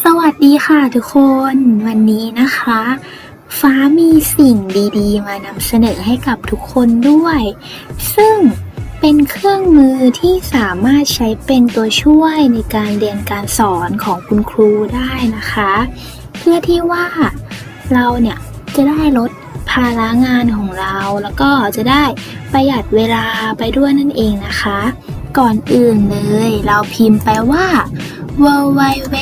สวัสดีค่ะทุกคนวันนี้นะคะ ฟ้ามีสิ่งดีๆ มานำเสนอให้กับทุกคนด้วย ซึ่งเป็นเครื่องมือที่สามารถใช้เป็นตัวช่วยในการเรียนการสอนของคุณครูได้นะคะ เพื่อที่ว่าเราเนี่ยจะได้ลดภาระงานของเรา แล้วก็จะได้ประหยัดเวลาไปด้วยนั่นเองนะคะ ก่อนอื่นเลย เราพิมพ์ไปว่า w w w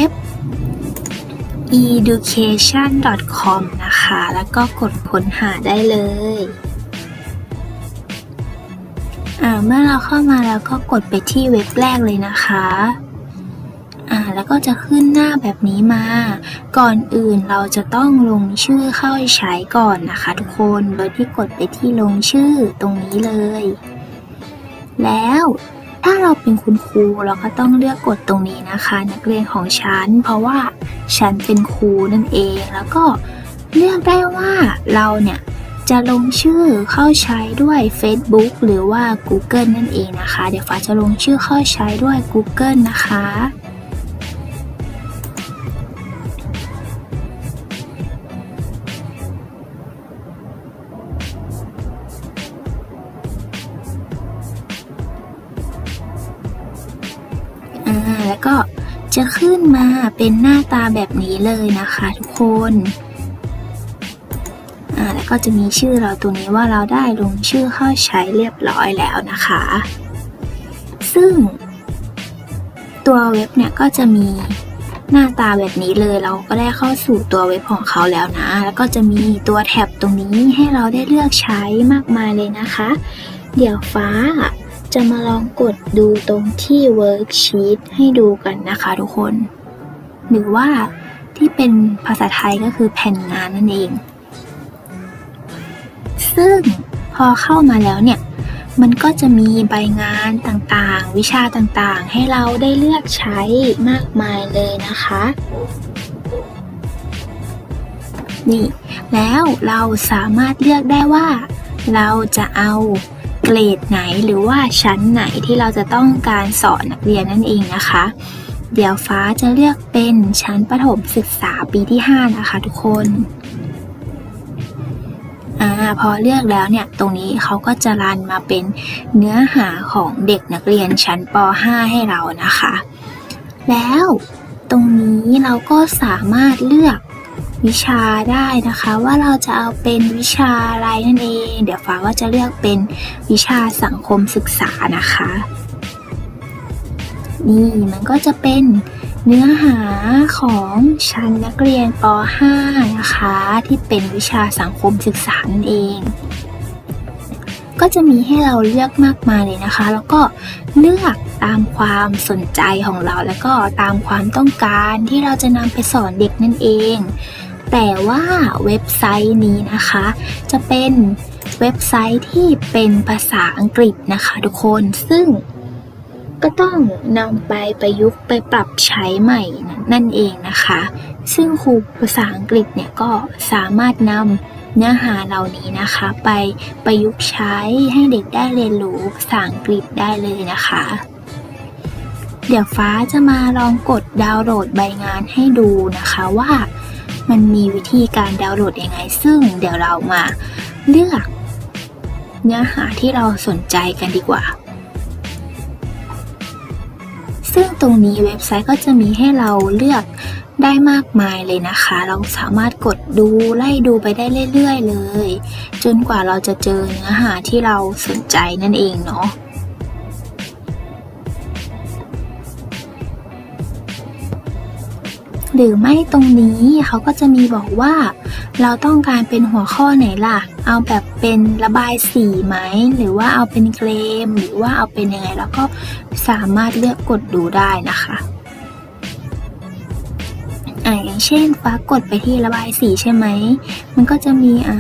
education.com นะคะ แล้วก็กดค้นหาได้เลยอ่าเมื่อเราเข้ามาแล้วก็กดไปที่เว็บแรกเลยนะคะอ่าแล้วก็จะขึ้นหน้าแบบนี้มา ก่อนอื่นเราจะต้องลงชื่อเข้าใช้ก่อนนะคะทุกคน โดยที่กดไปที่ลงชื่อตรงนี้เลย แล้ว ถ้าเราเป็นคุณครูเราก็ต้องเลือกกดตรงนี้นะคะ นักเรียนของฉัน เพราะว่าฉันเป็นครูนั่นเองแล้วก็เลือกได้ว่าเราเนี่ยจะลงชื่อเข้าใช้ด้วย Facebook หรือว่า Google นั่นเองนะคะ เดี๋ยวฟ้าจะลงชื่อเข้าใช้ด้วย Google นะคะ แล้วก็จะขึ้นมาเป็นหน้าตาแบบนี้เลยนะคะทุกคนแล้วก็จะมีชื่อเราตรงนี้ว่าเราได้ลงชื่อเข้าใช้เรียบร้อยแล้วนะคะ ซึ่ง ตัวเว็บเนี่ยก็จะมีหน้าตาแบบนี้เลยเราก็ได้เข้าสู่ตัวเว็บของเขาแล้วนะ แล้วก็จะมีตัวแท็บตรงนี้ให้เราได้เลือกใช้มากมายเลยนะคะ เดี๋ยวฟ้า จะมาลองกดดูตรงที่ worksheet ให้ดูกันนะคะทุกคน หรือว่าที่เป็นภาษาไทยก็คือแผ่นงานนั่นเอง ซึ่งพอเข้ามาแล้วเนี่ย มันก็จะมีใบงานต่างๆ วิชาต่างๆ ให้เราได้เลือกใช้มากมายเลยนะคะนี่แล้วเราสามารถเลือกได้ว่า เราจะเอา เกรดไหนหรือว่าชั้นไหนที่เราจะต้องการสอนนักเรียนนั่นเองนะคะ เดี๋ยวฟ้าจะเลือกเป็นชั้นประถมศึกษาปีที่ 5 นะคะทุกคนอ่าพอเลือกแล้วเนี่ยตรงนี้เขาก็จะรันมาเป็นเนื้อหาของเด็กนักเรียนชั้นป .5 ให้เรานะคะ แล้วตรงนี้เราก็สามารถเลือก วิชาได้นะคะ ว่าเราจะเอาเป็นวิชาอะไรนั่นเอง เดี๋ยวฟ้าก็จะเลือกเป็นวิชาสังคมศึกษานะคะ นี่มันก็จะเป็นเนื้อหาของชั้นนักเรียนป .5 นะคะ ที่เป็นวิชาสังคมศึกษานั่นเอง ก็จะมีให้เราเลือกมากมายเลยนะคะ แล้วก็เลือกตามความสนใจของเราแล้วก็ตามความต้องการที่เราจะนำไปสอนเด็กนั่นเอง แต่ว่าเว็บไซต์นี้นะคะ จะเป็นเว็บไซต์ที่เป็นภาษาอังกฤษนะคะทุกคนซึ่งก็ต้องนำไปประยุกต์ไปปรับใช้ใหม่นั่นเองนะคะ ซึ่งครูภาษาอังกฤษเนี่ยก็สามารถนำเนื้อหาเหล่านี้นะคะ ไปประยุกต์ใช้ให้เด็กได้เรียนรู้ภาษาอังกฤษได้เลยนะคะ เดี๋ยวฟ้าจะมาลองกดดาวน์โหลดใบงานให้ดูนะคะว่า มันมีวิธีการดาวน์โหลดยังไง ซึ่งเดี๋ยวเรามาเลือกเนื้อหาที่เราสนใจกันดีกว่า ซึ่งตรงนี้เว็บไซต์ก็จะมีให้เราเลือกได้มากมายเลยนะคะ เราสามารถกดดูไล่ดูไปได้เรื่อยๆเลย จนกว่าเราจะเจอเนื้อหาที่เราสนใจนั่นเองเนาะ หรือไม่ตรงนี้เขาก็จะมีบอกว่า เราต้องการเป็นหัวข้อไหนล่ะ เอาแบบเป็นระบายสีไหม หรือว่าเอาเป็นเกรม หรือว่าเอาเป็นยังไง แล้วก็สามารถเลือกกดดูได้นะคะอ่าอย่างเช่นฟ้ากดไปที่ระบายสีใช่ไหม มันก็จะมีอะ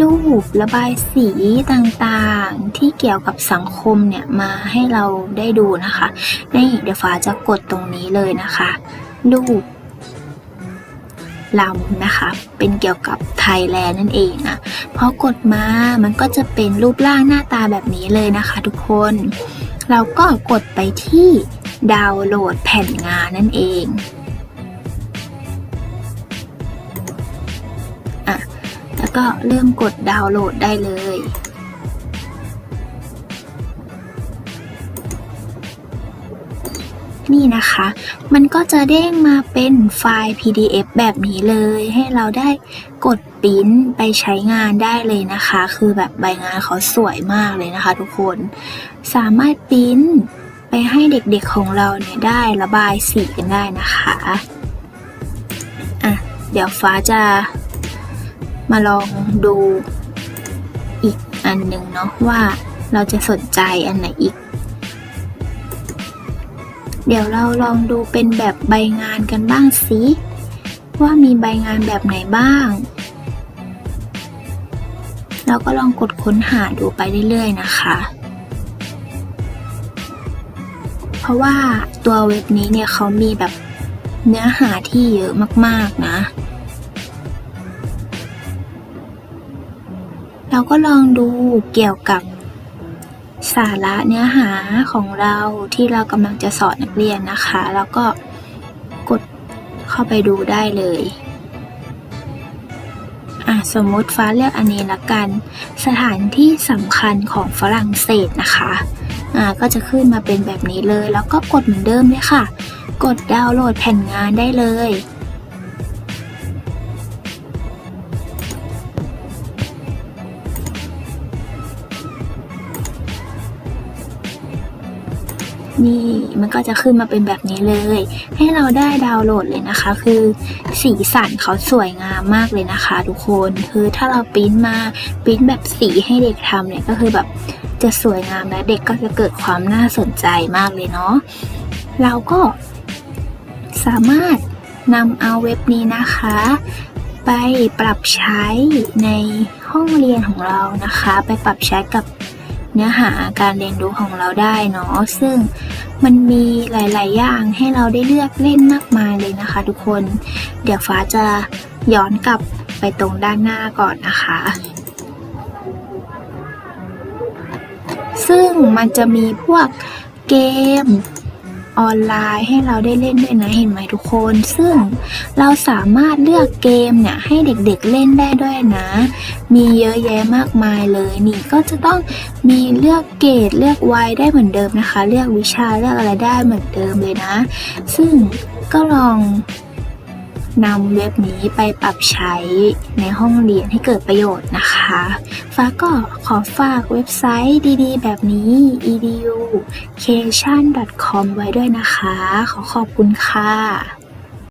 รูประบายสีต่างๆ ที่เกี่ยวกับสังคมเนี่ยมาให้เราได้ดูนะคะ นี่เดี๋ยวฟ้าจะกดตรงนี้เลยนะคะ รูป เรานะคะ เป็นเกี่ยวกับไทยแลนด์นั่นเองนะพอกดมามันก็จะเป็นรูปร่างหน้าตาแบบนี้เลยนะคะ ทุกคน เราก็กดไปที่ดาวน์โหลดแผ่นงานนั่นเองอะแล้วก็เริ่มกดดาวน์โหลดได้เลย นี่นะคะ มันก็จะเด้งมาเป็นไฟล์ PDF แบบนี้เลย ให้เราได้กดปริ้นไปใช้งานได้เลยนะคะ คือแบบใบงานเขาสวยมากเลยนะคะ ทุกคน สามารถปริ้นไปให้เด็กๆของเราเนี่ยได้ระบายสีกันได้นะคะอะเดี๋ยวฟ้าจะมาลองดูอีกอันหนึ่งเนาะว่าเราจะสนใจอันไหนอีก เดี๋ยวเราลองดูเป็นแบบใบงานกันบ้างสิว่ามีใบงานแบบไหนบ้าง เราก็ลองกดค้นหาดูไปเรื่อยๆนะคะ เพราะว่าตัวเว็บนี้เนี่ยเขามีแบบเนื้อหาที่เยอะมากๆนะ เราก็ลองดูเกี่ยวกับ สาระเนื้อหาของเราที่เรากำลังจะสอนนักเรียนนะคะ แล้วก็กดเข้าไปดูได้เลยอะสมมติฟ้าเลือกอันนี้ละกัน สถานที่สำคัญของฝรั่งเศสนะคะอ่าก็จะขึ้นมาเป็นแบบนี้เลย แล้วก็กดเหมือนเดิมเลยค่ะ กดดาวน์โหลดแผ่นงานได้เลย นี่มันก็จะขึ้นมาเป็นแบบนี้เลย ให้เราได้ดาวน์โหลดเลยนะคะ คือสีสันเขาสวยงามมากเลยนะคะ ทุกคนคือถ้าเราปริ้นมาปริ้นแบบสีให้เด็กทำเนี่ยก็คือแบบจะสวยงามและเด็กก็จะเกิดความน่าสนใจมากเลยเนาะเราก็สามารถนำเอาเว็บนี้นะคะ ไปปรับใช้ในห้องเรียนของเรานะคะ ไปปรับใช้กับ เนื้อหาการเรียนรู้ของเราได้เนาะซึ่งมันมีหลาย ๆ อย่างให้เราได้เลือกเล่นมากมายเลยนะคะ ทุกคน เดี๋ยวฟ้าจะย้อนกลับไปตรงด้านหน้าก่อนนะคะ ซึ่งมันจะมีพวกเกม ออนไลน์ให้เราได้เล่นด้วยนะเห็นไหมทุกคน ซึ่งเราสามารถเลือกเกมเนี่ยให้เด็กๆเล่นได้ด้วยนะ มีเยอะแยะมากมายเลยนี่ก็จะต้องมีเลือกเกรดเลือกวัยได้เหมือนเดิมนะคะ เลือกวิชาเลือกอะไรได้เหมือนเดิมเลยนะ ซึ่งก็ลอง นำเว็บนี้ไปปรับใช้ในห้องเรียนให้เกิดประโยชน์นะคะฟ้าก็ขอฝากเว็บไซต์ดีๆ แบบนี้ education.com ไว้ด้วยนะคะ ขอขอบคุณค่ะ